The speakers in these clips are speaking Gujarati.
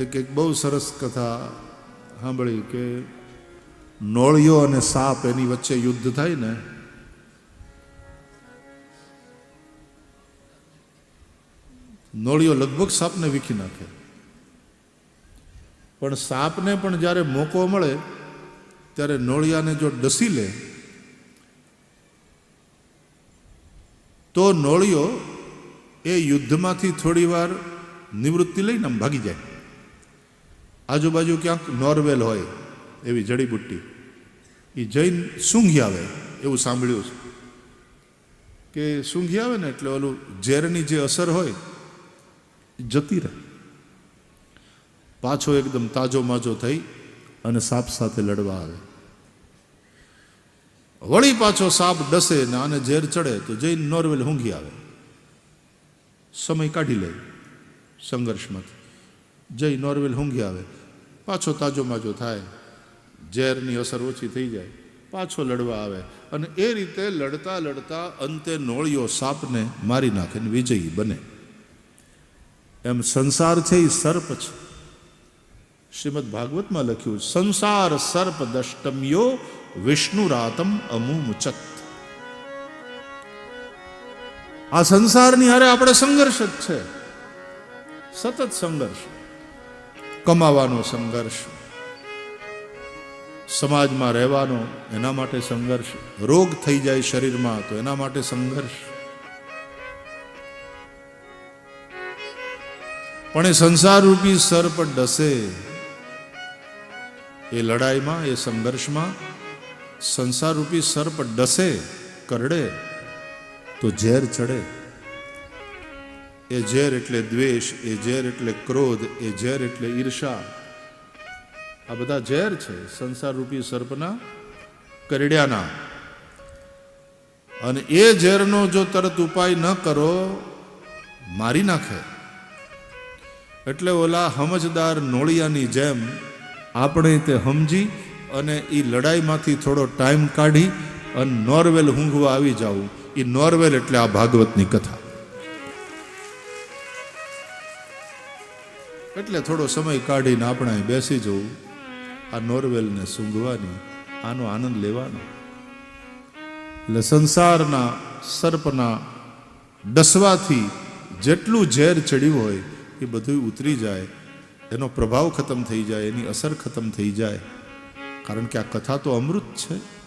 એક એક બહુ સરસ કથા સાંભળી કે નોળિયો અને સાપ એની વચ્ચે યુદ્ધ થાય ને, નોળિયો લગભગ સાપને વીખી નાખે. પણ સાપને પણ જ્યારે મોકો મળે, ત્યારે નોળિયાને જો ડસી લે, તો નોળિયો એ યુદ્ધમાંથી થોડી વાર નિવૃત્તિ લઈને આમ ભાગી જાય. આજુબાજુ ક્યાંક નોર્વેલ હોય એવી જડીબુટ્ટી. એ જૈન સૂંઘી આવે એવું સાંભળ્યું છે. કે સૂંઘી આવે ને એટલે ઓલું ઝેરની જે અસર હોય જતી રહે. પાછો એકદમ તાજો માજો થઈ અને સાપ સાથે લડવા આવે. વળી પાછો સાપ ડસે ને આને ઝેર ચડે તો જૈન નોર્વેલ ઊંઘી આવે. સમય કાઢી લે સંઘર્ષમાંથી. જઈ નોર્વેલ ઊંઘી આવે. પાછો તાજો માજો થાય. ઝેરની અસર ઓછી થઈ જાય. પાછો લડવા આવે. અને એ રીતે લડતા લડતા અંતે નોળિયો સાપને મારી નાખે ને વિજયી બને. એમ સંસાર છે એ સર્પ છે. શ્રીમદ ભાગવતમાં લખ્યું સંસાર સર્પ દષ્ટમ્યો વિષ્ણુ રાતમ અમુમુચત આ સંસારની હારે આપણે સંઘર્ષ જ છે. સતત સંઘર્ષ. કમાવાનો સંઘર્ષ. સમાજમાં રહેવાનો એના માટે સંઘર્ષ. રોગ થઈ જાય શરીરમાં તો એના માટે સંઘર્ષ. પણ એ સંસાર રૂપી પર ડસે. એ લડાઈમાં, એ સંઘર્ષમાં સંસાર રૂપી સર્પ ડસે, કરડે, તો ઝેર ચડે. એ ઝેર એટલે દ્વેષ, એ ઝેર એટલે ક્રોધ, એ ઝેર એટલે ઈર્ષા. આ બધા ઝેર છે સંસાર રૂપી સર્પના કરડ્યાના. અને એ ઝેરનો જો તરત ઉપાય ન કરો, મારી નાખે. એટલે ઓલા સમજદાર નોળિયાની જેમ આપણે તે સમજી અને એ લડાઈમાંથી થોડો ટાઈમ કાઢી અને નોર્વેલ ઊંઘવા આવી જાવું એ નોર્વેલ એટલે આ ભાગવતની કથા. એટલે થોડો સમય કાઢીને આપણે બેસી જવું. આ નોર્વેલને સૂંઘવાની, આનો આનંદ લેવાનો. એટલે સંસારના સર્પના ડસવાથી જેટલું ઝેર ચડ્યું હોય એ બધું ઉતરી જાય. એનો પ્રભાવ ખતમ થઈ જાય, એની અસર ખતમ થઈ જાય. કારણ કે આ કથા તો અમૃત છે.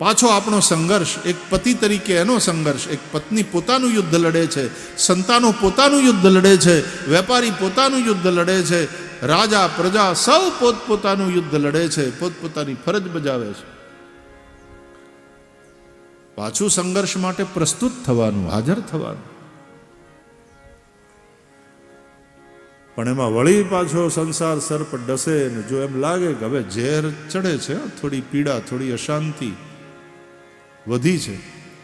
પાછો આપણો સંઘર્ષ, એક પતિ તરીકે એનો સંઘર્ષ, એક પત્ની પોતાનું યુદ્ધ લડે છે, સંતાનો પોતાનું યુદ્ધ લડે છે, વેપારી પોતાનું યુદ્ધ લડે છે, રાજા, પ્રજા સૌ પોતપોતાનું યુદ્ધ લડે છે, પોતપોતાની ફરજ બજાવે છે. પાછું સંઘર્ષ માટે પ્રસ્તુત થવાનું, હાજર થવાનું. પણ એમાં વળી પાછો સંસાર સર્પ ડસે ને જો એમ લાગે કે હવે ઝેર ચડે છે, થોડી પીડા, થોડી અશાંતિ વધી છે.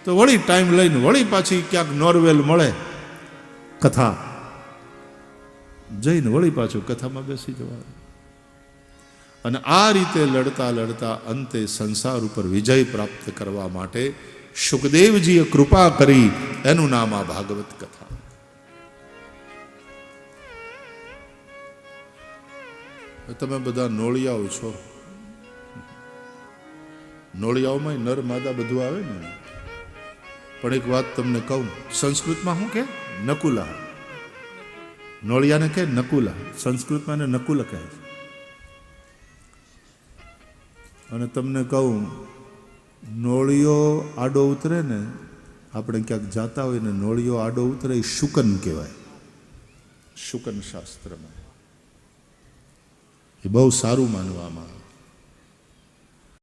તો વળી ટાઈમ લઈને વળી પાછી ક્યાંક નોર્વેલ મળે. કથા. જઈને વળી પાછું કથામાં બેસી જવાનું. અને આ રીતે લડતા લડતા અંતે સંસાર ઉપર વિજય પ્રાપ્ત કરવા માટે સુખદેવજીએ કૃપા કરી એનું નામ આ ભાગવત કથા. તમે બધા નોળિયાઓ છો. નોળિયાઓમાં નર માદા બધું આવે ને. પણ એક વાત તમને કહું, સંસ્કૃતમાં શું કે? નકુલા નોળિયાને કહે નકુલા સંસ્કૃતમાં એને નકુલ કહે અને તમને કહું, નોળિયો આડો ઉતરે ને, આપણે ક્યાંક જાતા હોય ને, નોળિયો આડો ઉતરે એ શુકન કહેવાય. શુકન શાસ્ત્રમાં. એ બહુ સારું માનવામાં આવે.